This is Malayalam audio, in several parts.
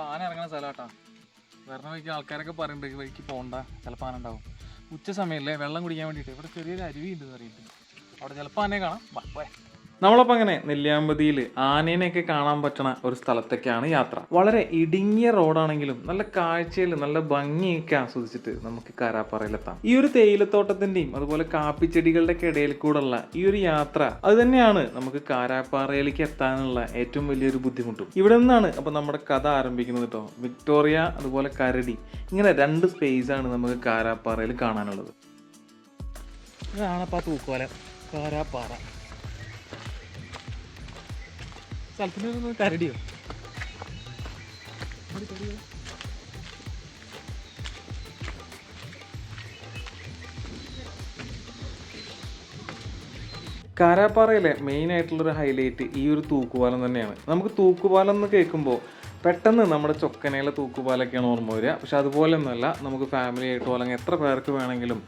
ആന ഇറങ്ങുന്ന സ്ഥലമാട്ടാ. വരണ വഴിക്ക് ആൾക്കാരൊക്കെ പറയുന്നുണ്ട് വഴിക്ക് പോകണ്ട ചിലപ്പോൾ ആന ഉണ്ടാവും. ഉച്ച സമയമല്ലേ വെള്ളം കുടിക്കാൻ വേണ്ടിയിട്ട്. ഇവിടെ ചെറിയൊരു അരുവി ഉണ്ടെന്ന് പറയുന്നുണ്ട് അവിടെ ചിലപ്പോൾ ആനയെ കാണാം. നമ്മളപ്പോൾ അങ്ങനെ നെല്ലിയാമ്പതിയിൽ ആനേനെയൊക്കെ കാണാൻ പറ്റണ ഒരു സ്ഥലത്തൊക്കെയാണ് യാത്ര. വളരെ ഇടുങ്ങിയ റോഡാണെങ്കിലും നല്ല കാഴ്ചയിൽ നല്ല ഭംഗിയൊക്കെ ആസ്വദിച്ചിട്ട് നമുക്ക് കാരാപ്പാറയിലെത്താം. ഈ ഒരു തേയിലത്തോട്ടത്തിന്റെയും അതുപോലെ കാപ്പിച്ചെടികളുടെ ഒക്കെ ഇടയിൽ കൂടെയുള്ള ഈ ഒരു യാത്ര അത് തന്നെയാണ് നമുക്ക് കാരാപ്പാറയിലേക്ക് എത്താനുള്ള ഏറ്റവും വലിയൊരു ബുദ്ധിമുട്ടും. ഇവിടെ നിന്നാണ് അപ്പോൾ നമ്മുടെ കഥ ആരംഭിക്കുന്നത് കേട്ടോ വിക്ടോറിയ അതുപോലെ കരടി ഇങ്ങനെ രണ്ട് സ്പേസ് ആണ് നമുക്ക് കാരാപ്പാറയിൽ കാണാനുള്ളത്. ഇതാണപ്പാ തൂക്കോല കാരാപ്പാറ. സ്ഥലത്തിന് കരടിയോ? കാരാപ്പാറയിലെ മെയിൻ ആയിട്ടുള്ളൊരു ഹൈലൈറ്റ് ഈ ഒരു തൂക്കുപാലം തന്നെയാണ്. നമുക്ക് തൂക്കുപാലം എന്ന് കേൾക്കുമ്പോൾ പെട്ടെന്ന് നമ്മുടെ ചൊക്കനയിലെ തൂക്കുപാലൊക്കെയാണ് ഓർമ്മ വരിക. പക്ഷെ അതുപോലെ ഒന്നുമല്ല നമുക്ക് ഫാമിലി ആയിട്ടോ അല്ലെങ്കിൽ എത്ര പേർക്ക് വേണമെങ്കിലും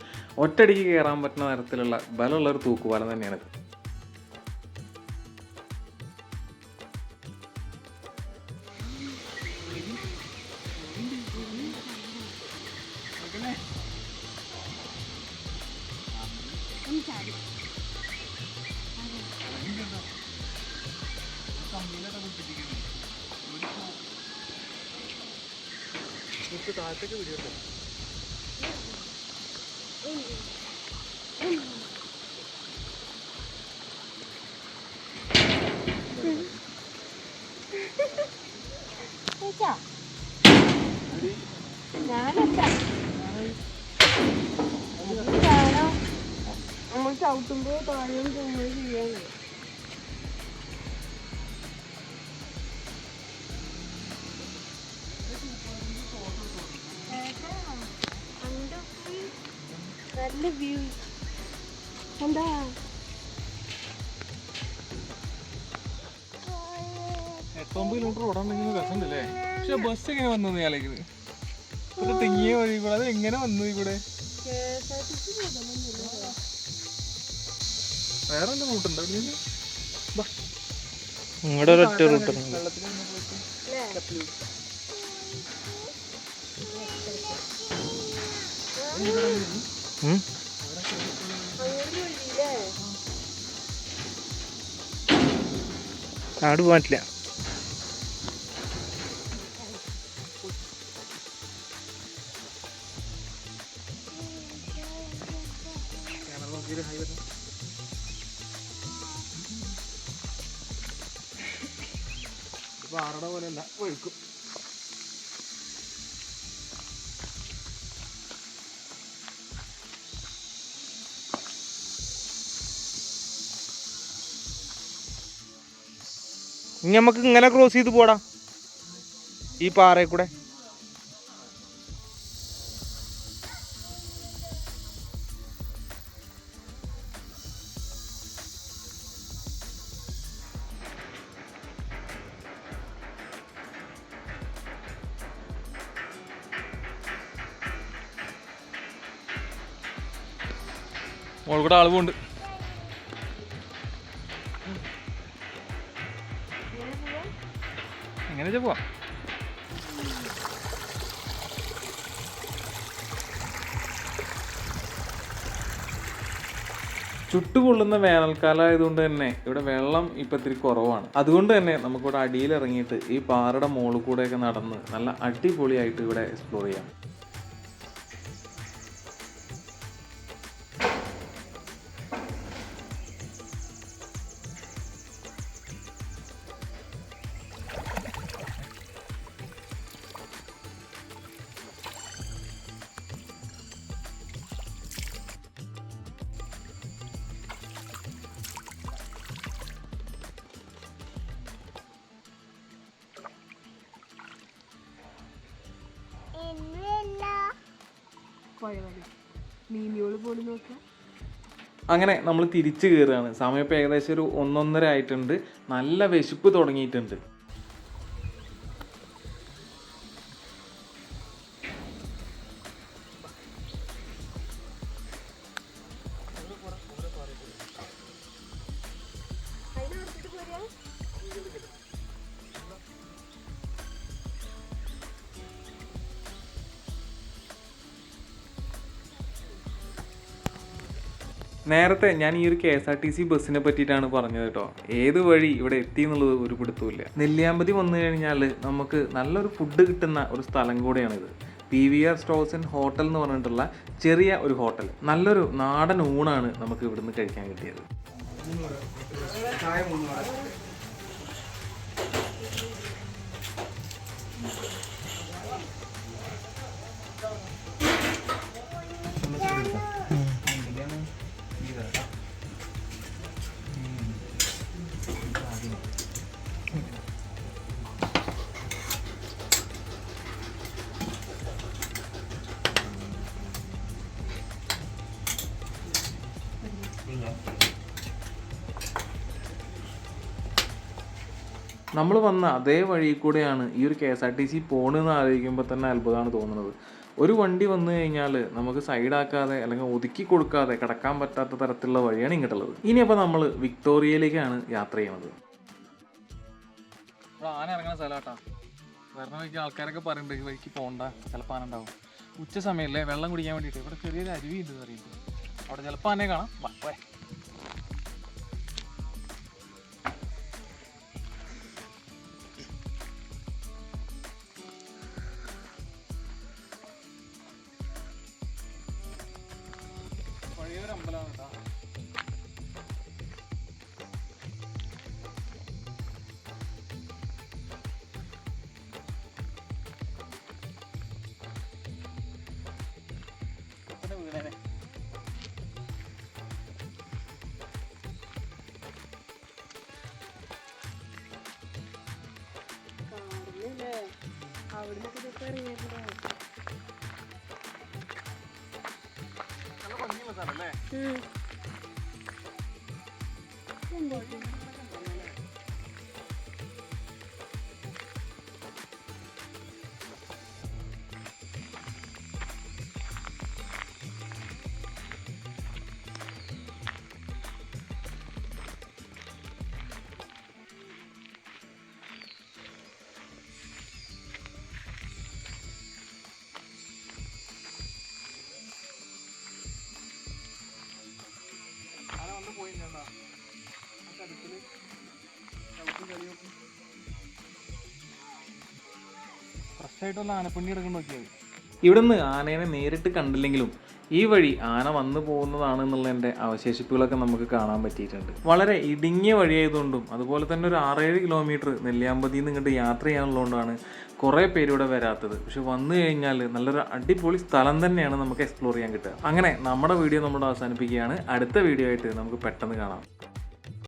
ഒറ്റയടിക്ക് കയറാൻ പറ്റുന്ന തരത്തിലുള്ള ബലമുള്ള ഒരു തൂക്കുപാലം തന്നെയാണ് ഇത്. നമ്മൾ ചവിട്ടുമ്പോ താഴെയും പോകുമ്പോൾ ചെയ്യാൻ നല്ല വ്യൂ എന്താ? എട്ടൊമ്പത് കിലോമീറ്റർ ഓടാണ്ടെങ്കിൽ രസമുണ്ടല്ലേ? പക്ഷെ ബസ് എങ്ങനെ വന്നു ആലോചിക്കുന്നത് തെങ്ങിയ വഴി കൂടെ അത് എങ്ങനെ വന്നു ഇവിടെ? വേറെ എന്താ റൂട്ടുണ്ട് ആട് പോകാൻ ആരുടെ പോലെ അല്ല ഒഴുക്കും. നമുക്ക് ഇങ്ങനെ ക്രോസ് ചെയ്ത് പോടാ. ഈ പാറയിൽ കൂടെ മോൾ കൂടെ ആൾ പോണ്ട് എങ്ങനെ പോവാം ചുട്ടുപൊള്ളുന്ന വേനൽക്കാലം ആയതുകൊണ്ട് തന്നെ ഇവിടെ വെള്ളം ഇപ്പം ഇത്തിരി കുറവാണ്. അതുകൊണ്ട് തന്നെ നമുക്കിവിടെ അടിയിൽ ഇറങ്ങിയിട്ട് ഈ പാറയുടെ മുകളിൽ കൂടെയൊക്കെ നടന്ന് നല്ല അടിപൊളിയായിട്ട് ഇവിടെ എക്സ്പ്ലോർ ചെയ്യാം. അങ്ങനെ നമ്മൾ തിരിച്ചു കയറുകയാണ് സമയം ഇപ്പോൾ ഏകദേശം ഒരു ഒന്നൊന്നര ആയിട്ടുണ്ട്. നല്ല വിശപ്പ് തുടങ്ങിയിട്ടുണ്ട്. നേരത്തെ ഞാൻ ഈ ഒരു K S R T C ബസ്സിനെ പറ്റിയിട്ടാണ് പറഞ്ഞത് കേട്ടോ. ഏത് വഴി ഇവിടെ എത്തി എന്നുള്ളത് ഒരു പിടുത്തമില്ല നെല്ലിയാമ്പതി വന്നു കഴിഞ്ഞാൽ നമുക്ക് നല്ലൊരു ഫുഡ് കിട്ടുന്ന ഒരു സ്ഥലം കൂടെയാണിത്. P V R stores and hotel എന്ന് പറഞ്ഞിട്ടുള്ള ചെറിയ ഒരു ഹോട്ടൽ. നല്ലൊരു നാടൻ ഊണാണ് നമുക്ക് ഇവിടുന്ന് കഴിക്കാൻ കിട്ടിയത്. നമ്മൾ വന്ന അതേ വഴി കൂടെയാണ് ഈ ഒരു K S R T C പോണെന്ന് ആലോചിക്കുമ്പോൾ തന്നെ അത്ഭുതമാണ് തോന്നുന്നത്. ഒരു വണ്ടി വന്നു കഴിഞ്ഞാൽ നമുക്ക് സൈഡാക്കാതെ അല്ലെങ്കിൽ ഒതുക്കി കൊടുക്കാതെ കിടക്കാൻ പറ്റാത്ത തരത്തിലുള്ള വഴിയാണ് ഇങ്ങോട്ടുള്ളത്. ഇനിയപ്പോൾ നമ്മൾ വിക്ടോറിയയിലേക്കാണ് യാത്ര ചെയ്യുന്നത്. ആന ഇറങ്ങുന്ന സ്ഥലമാട്ടാ. വരണ വഴിക്ക് ആൾക്കാരൊക്കെ പറയുന്നുണ്ട് വഴിക്ക് പോകണ്ട ചിലപ്പോൾ ആന ഉണ്ടാവും. ഉച്ച സമയമല്ലേ വെള്ളം കുടിക്കാൻ വേണ്ടിയിട്ട്. ഇവിടെ ചെറിയൊരു അരുവി ഉണ്ട് പറയുന്നത് അവിടെ ചിലപ്പോൾ ആനയെ കാണാം. നല്ല ഭംഗിയുള്ള സ്ഥലമല്ലേ ആന ഇവിടുന്ന് ആനേനെ നേരിട്ട് കണ്ടില്ലെങ്കിലും ഈ വഴി ആന വന്നു പോകുന്നതാണ് എന്നുള്ളതിന്റെ അവശേഷിപ്പുകളൊക്കെ നമുക്ക് കാണാൻ പറ്റിയിട്ടുണ്ട്. വളരെ ഇടുങ്ങിയ വഴിയായതുകൊണ്ടും അതുപോലെ തന്നെ ഒരു ആറേഴ് കിലോമീറ്റർ നെല്ലിയാമ്പതിയിൽ നിന്ന് ഇങ്ങോട്ട് യാത്ര ചെയ്യാനുള്ളതുകൊണ്ടാണ് കുറേ പേര് ഇവിടെ വരാത്തത്. പക്ഷെ വന്നു കഴിഞ്ഞാൽ നല്ലൊരു അടിപൊളി സ്ഥലം തന്നെയാണ് നമുക്ക് എക്സ്പ്ലോർ ചെയ്യാൻ കിട്ടുക. അങ്ങനെ നമ്മുടെ വീഡിയോ നമ്മൾ അവസാനിപ്പിക്കുകയാണ്. അടുത്ത വീഡിയോ ആയിട്ട് നമുക്ക് പെട്ടെന്ന് കാണാം.